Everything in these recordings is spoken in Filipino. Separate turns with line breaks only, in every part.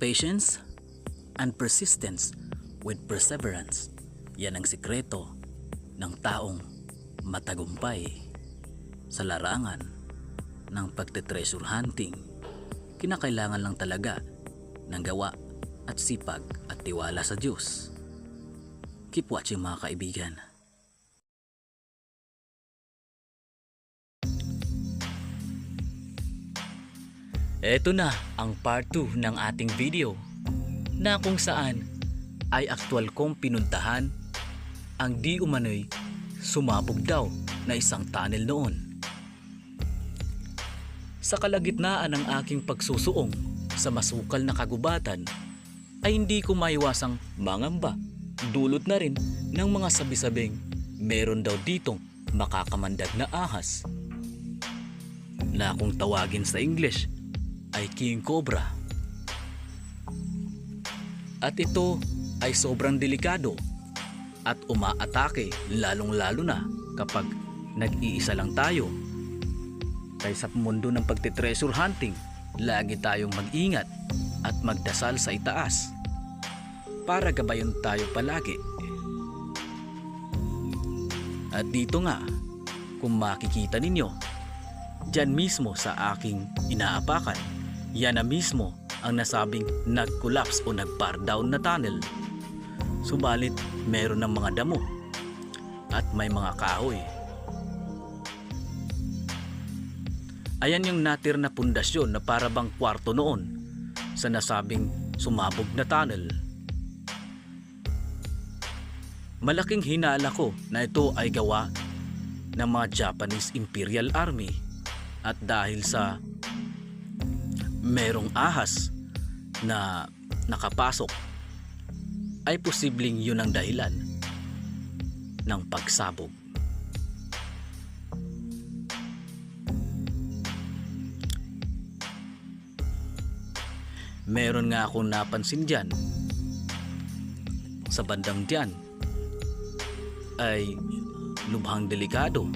patience and persistence with perseverance. Yan ang sikreto ng taong matagumpay sa larangan ng pagte-treasure hunting. Kinakailangan lang talaga ng gawa at sipag at tiwala sa Diyos. Keep watching mga kaibigan. Ito na ang part 2 ng ating video na kung saan ay aktwal kong pinuntahan ang di umano'y sumabog daw na isang tunnel noon. Sa kalagitnaan ng aking pagsusuong sa masukal na kagubatan ay hindi ko maiwasang mangamba. Dulot na rin ng mga sabi-sabing meron daw ditong makakamandag na ahas na kung tawagin sa English ay King Cobra. At ito ay sobrang delikado at umaatake lalong-lalo na kapag nag-iisa lang tayo. Kaya sa mundo ng pagtitreasure hunting, lagi tayong mag-ingat at magdasal sa itaas para gabayon tayo palagi. At dito nga, kung makikita ninyo, dyan mismo sa aking inaapakan, yan na mismo ang nasabing nag-collapse o nag-bar down na tunnel. Subalit meron ng mga damo at may mga kahoy. Ayan yung natir na pundasyon na para bang kwarto noon sa nasabing sumabog na tunnel. Malaking hinala ko na ito ay gawa ng mga Japanese Imperial Army at dahil sa merong ahas na nakapasok ay posibleng yun ang dahilan ng pagsabog. Meron nga akong napansin dyan sa bandang dyan ay lubhang delikado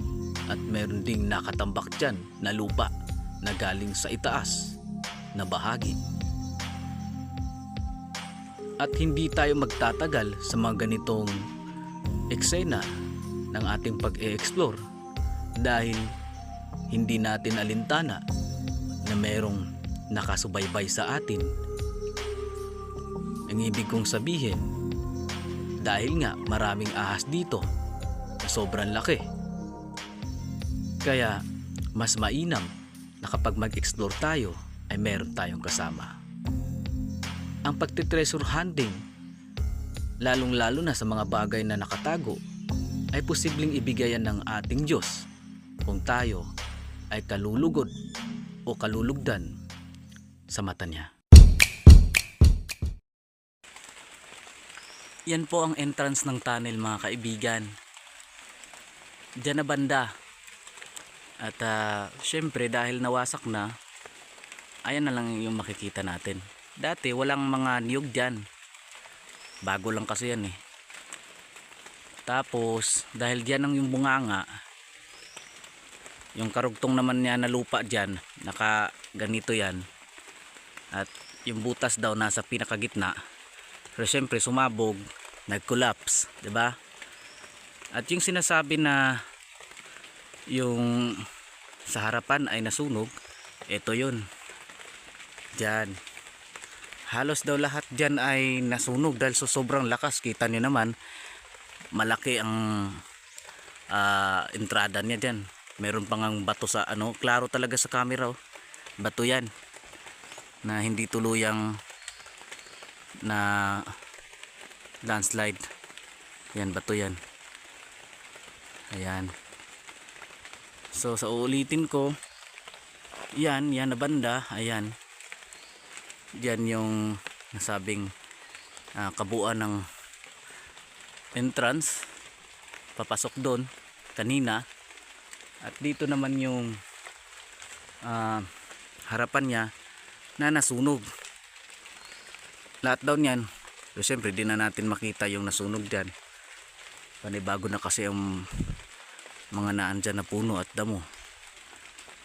at meron ding nakatambak dyan na lupa na galing sa itaas na bahagi. At hindi tayo magtatagal sa mga ganitong eksena ng ating pag-e-explore dahil hindi natin alintana na merong nakasubaybay sa atin. Ang ibig kong sabihin, dahil nga maraming ahas dito na sobrang laki. Kaya mas mainam na kapag mag-explore tayo ay meron tayong kasama. Ang pagtitreasure hunting, lalong-lalo na sa mga bagay na nakatago, ay posibleng ibigayan ng ating Diyos kung tayo ay kalulugod o kalulugdan sa mata niya. Yan po ang entrance ng tunnel mga kaibigan. Diyan na banda. At uh, syempre dahil nawasak na, ayan na lang yung makikita natin. Dati walang mga niyog dyan. Bago lang kasi yan eh. Tapos dahil dyan ang yung bunganga, yung karugtong naman niya na lupa dyan, naka ganito yan. At yung butas daw nasa pinakagitna. Pero syempre sumabog, nag-collapse, ba? At yung sinasabi na yung sa harapan ay nasunog, ito 'yun. Diyan. Halos daw lahat diyan ay nasunog dahil so sobrang lakas. Kita niyo naman, malaki ang ah, entrada niya diyan. Meron pang ang bato sa ano, klaro talaga sa camera oh. Bato 'yan na hindi tuluyang na landslide yan bato yan ayan so sa uulitin ko yan yan na banda ayan yan yung nasabing ah, kabuuan ng entrance. Papasok doon kanina. At dito naman yung ah, harapan niya na nasunog. Lahat daw niyan pero siyempre di na natin makita yung nasunog dyan. Panibago na kasi ang mga naan dyan na puno at damo.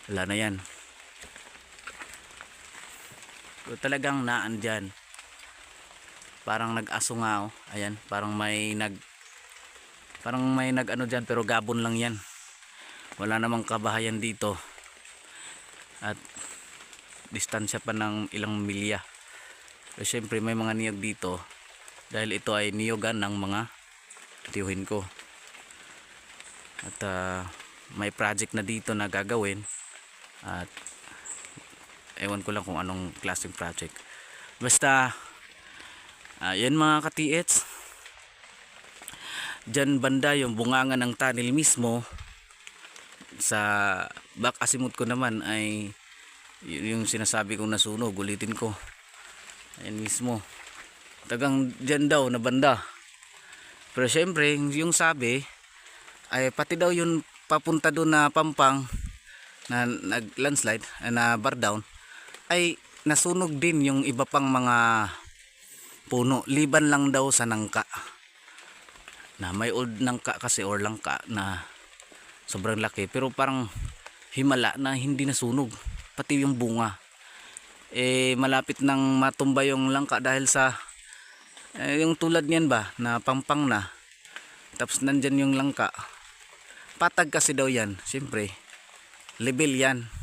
Wala na yan so, talagang naan parang nag-aso nga oh. ayan parang may nag parang may nag ano dyan pero gabon lang yan. Wala namang kabahayan dito. At distansya pa ng ilang milya. So syempre may mga niyog dito. Dahil ito ay niyogan ng mga tiyuhin ko. At ah, may project na dito na gagawin. At ewan ko lang kung anong klaseng project. Basta ah, yan mga ka-TH dyan banda yung bunganga ng tunnel mismo. Sa back asimut ko naman ay yung sinasabi kong nasunog ulitin ko. Ayan mismo. Tagang dyan daw na banda. Pero syempre yung sabi ay pati daw yung papunta doon na pampang na nag landslide na bar down ay nasunog din yung iba pang mga puno. Liban lang daw sa nangka. Na may old nangka kasi or langka na sobrang laki. Pero parang himala na hindi nasunog. Pati yung bunga. Eh malapit nang matumba yung langka dahil sa eh, yung tulad niyan ba na pampang na. Tapos nandyan yung langka. Patag kasi daw yan. Siyempre level yan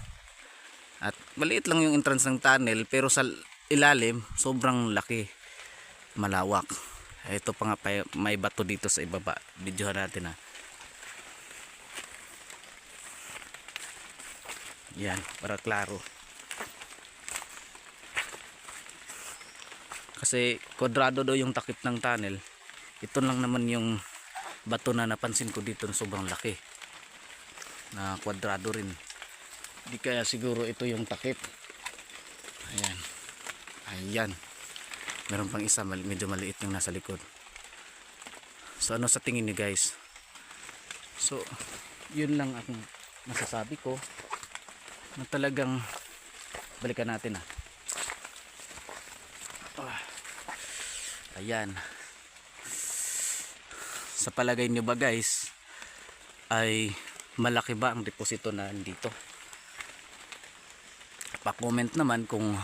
at maliit lang yung entrance ng tunnel pero sa ilalim sobrang laki. Malawak. Ito pa nga may bato dito sa ibaba. Videohan natin ha yan para klaro. Kasi kwadrado daw yung takip ng tunnel. Ito lang naman yung bato na napansin ko dito na sobrang laki. Na kwadrado rin di kaya siguro ito yung takip. Ayan. Ayan. Meron pang isa medyo maliit yung nasa likod. So ano sa tingin niyo guys? So yun lang ang masasabi ko na talagang balikan natin ah. Ah. ayan. Sa palagay niyo ba guys ay malaki ba ang deposito na dito pa-comment naman kung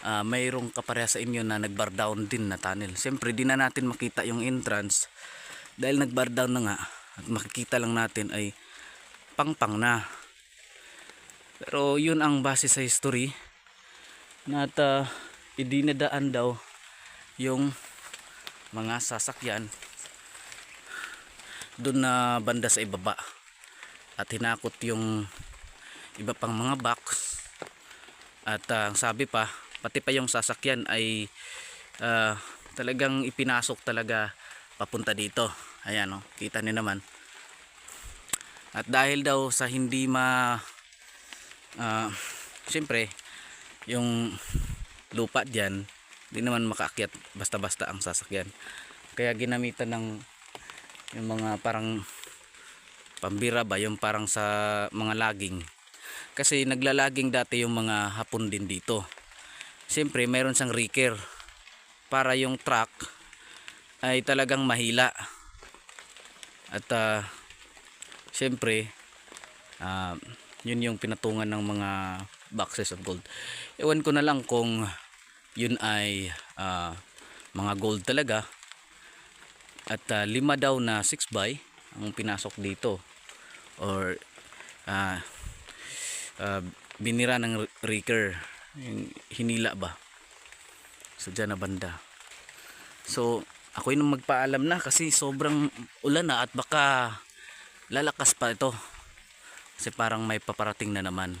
ah, mayroong kapareha sa inyo na nag-bar down din na tunnel. Siyempre di na natin makita yung entrance. Dahil nag-bar down na nga at makikita lang natin ay pang-pang na. Pero yun ang base sa history na at ah, idinadaan daw yung mga sasakyan doon na banda sa ibaba. At hinakot yung iba pang mga box at ang sabi pa pati pa yung sasakyan ay ah, talagang ipinasok talaga papunta dito. Ayan o kita niyo naman. At dahil daw sa hindi ma ah, syempre yung lupa dyan di naman makaakyat basta basta ang sasakyan. Kaya ginamitan ng yung mga parang pambira ba yung parang sa mga laging kasi naglalaging dati yung mga hapon din dito. Siyempre mayroon siyang riker para yung truck ay talagang mahila. At uh, siyempre ah, yun yung pinatungan ng mga boxes of gold. Ewan ko na lang kung yun ay ah, mga gold talaga. At ah, lima daw na 6 by ang pinasok dito. Or ah ah, binira ng yung hinila ba? So dyan na banda. So ako yung magpaalam na kasi sobrang ulan na at baka lalakas pa ito. Kasi parang may paparating na naman.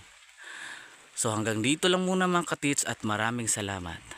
So hanggang dito lang muna mga katits at maraming salamat